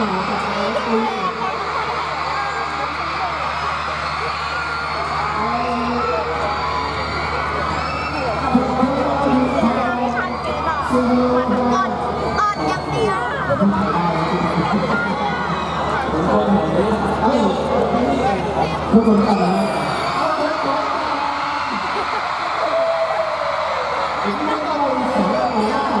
ขากับน้องคุณทุกคนกันนะอีกไม่ต้องสองคนแล้ว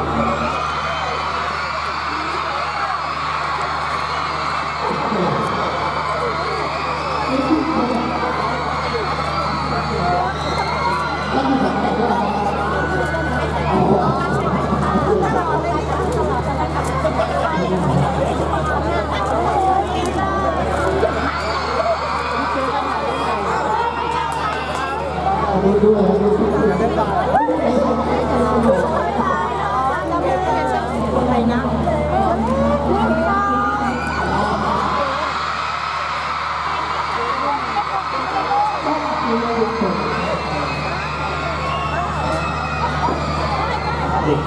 ด็ก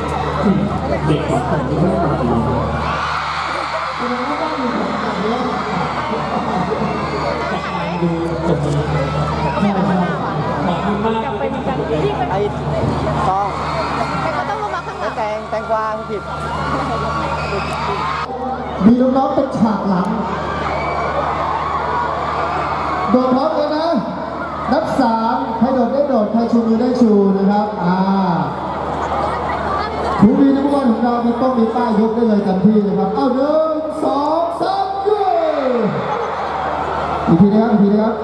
เด็กของผมที่ไม่ได้มาดีดูจะมีขอบคุณมากไอ้ต้องแต่ก็ต้องลงมาข้างหลังแตงแตงกวาผู้ผิดมีน้องๆเป็นฉากหลังโดดพร้อมกันนะนับสามใครโดดได้โดดใครชูมือได้ชูนะครับ อ่า ผู้มีนักบอลของเรามีต้องมีป้ายยกได้เลยเต็มที่นะครับ เอาหนึ่งสองสามยูอีกทีนะครับอีกทีนะครับ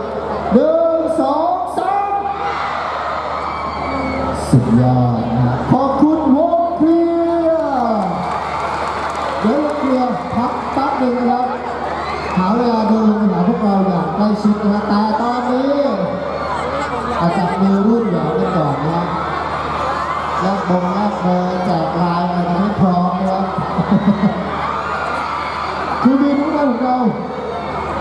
หนึ่งสองสามสุดยอดนะฮะขอบคุณวงเคลียร์เดี๋ยวเราเคลียร์พักแป๊บหนึ่งนะครับ หาเวลาเดินลงไปหาพวกเราอย่างใกล้ชิดนะฮะแต่ตอนนี้อาจับมือรุ่นแหวนกันก่อนนะครับแลกบงแลกเบอร์แจก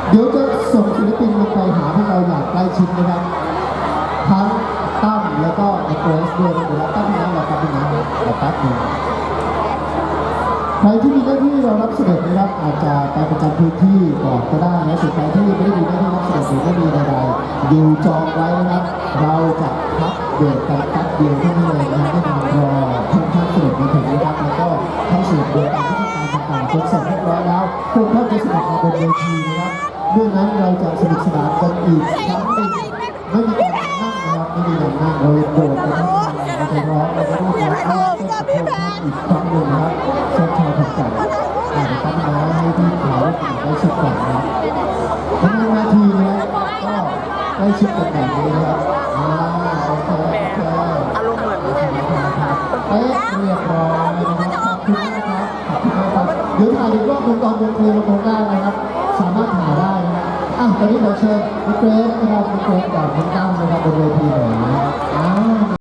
เดี๋ยวจะส่งศิลปินลงไปหาพวกเราอย่างใกล้ชิดนะครับทั้งตั้มแล้วก็ไอเกรสด้วยนะเดี๋ยวตั้งน้ำเราตั้งน้ำเราแป๊บหนึ่งใครที่มีหน้าที่เรารับเสด็จนะครับอาจจะไปประจำพื้นที่ก่อนก็ได้นะส่วนใครที่ไม่ได้มีหน้าที่รับเสด็จหรือไม่มีใดๆอยู่จองไว้นะครับ เราจะพักเบรกกันแป๊บเดียวเท่านั้นเองนะครับให้มารอท่านท่านเสด็จมาถึงนะครับแล้วก็เข้าสู่กระบวนการพิธีการต่างๆจนเสร็จเรียบร้อยแล้วทุกท่านจะเสด็จมาบนเวที เรื่องนั้นเราจะสนุกสนานกันอีกครั้งหนึ่งไม่มีการนั่งนะครับไม่มีการนั่งเราโดดกันทั้งวันเราจะร้องเราจะร้องเราจะร้องเราจะร้องอีกครั้งหนึ่งนะครับชิญชาวผักจัดอ่ตั้งน้อยให้ที่เขาได้ชิดก่อนนะครับทั้งนาทีนะครับก็ได้ชิดกันแบบนี้นะครับอ่าโอเคโอเคอารมณ์เหมือนเอ๊ะเรียบร้อยนะครับขอบคุณนะครับขอบคุณมากครับเดี๋ยวถ่ายอีกรอบหนึ่งตอนวงเพลงตรงได้นะครับ สามารถ ตอนนี้ขอเชิญพี่เกรซนะครับพี่เกรซกับคุณตั้มนะครับบนเวทีหน่อยนะครับ